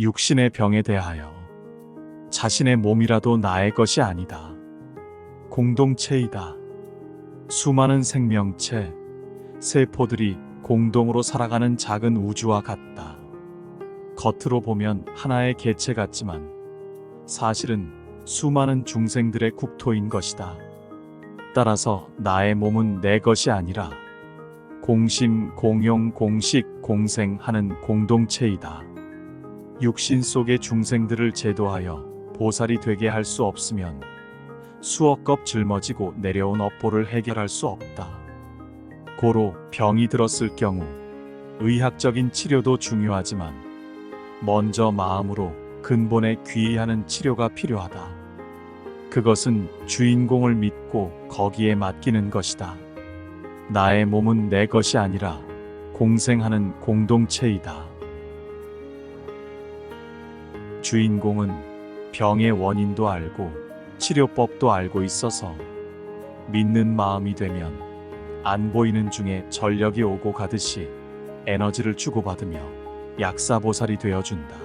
육신의 병에 대하여 자신의 몸이라도 나의 것이 아니다. 공동체이다. 수많은 생명체, 세포들이 공동으로 살아가는 작은 우주와 같다. 겉으로 보면 하나의 개체 같지만 사실은 수많은 중생들의 국토인 것이다. 따라서 나의 몸은 내 것이 아니라 공심, 공용, 공식, 공생하는 공동체이다. 육신 속의 중생들을 제도하여 보살이 되게 할 수 없으면 수억 겁 짊어지고 내려온 업보를 해결할 수 없다. 고로 병이 들었을 경우 의학적인 치료도 중요하지만 먼저 마음으로 근본에 귀의하는 치료가 필요하다. 그것은 주인공을 믿고 거기에 맡기는 것이다. 나의 몸은 내 것이 아니라 공생하는 공동체이다. 주인공은 병의 원인도 알고 치료법도 알고 있어서 믿는 마음이 되면 안 보이는 중에 전력이 오고 가듯이 에너지를 주고받으며 약사보살이 되어준다.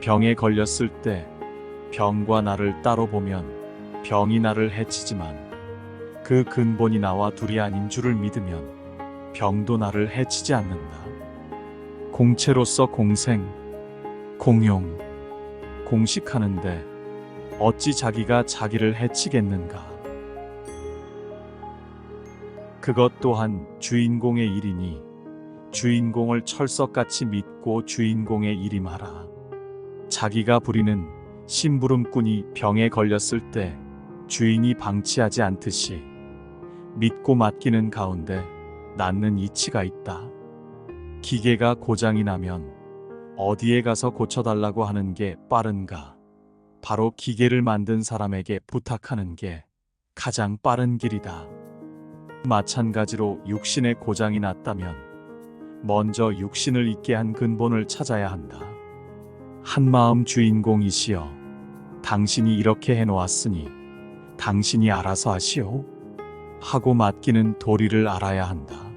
병에 걸렸을 때 병과 나를 따로 보면 병이 나를 해치지만 그 근본이 나와 둘이 아닌 줄을 믿으면 병도 나를 해치지 않는다. 공체로서 공생, 공용, 공식하는데 어찌 자기가 자기를 해치겠는가? 그것 또한 주인공의 일이니 주인공을 철석같이 믿고 주인공의 일이 마라. 자기가 부리는 심부름꾼이 병에 걸렸을 때 주인이 방치하지 않듯이 믿고 맡기는 가운데 낫는 이치가 있다. 기계가 고장이 나면 어디에 가서 고쳐달라고 하는 게 빠른가? 바로 기계를 만든 사람에게 부탁하는 게 가장 빠른 길이다. 마찬가지로 육신의 고장이 났다면 먼저 육신을 잊게 한 근본을 찾아야 한다. 한마음 주인공이시여, 당신이 이렇게 해놓았으니 당신이 알아서 하시오. 하고 맡기는 도리를 알아야 한다.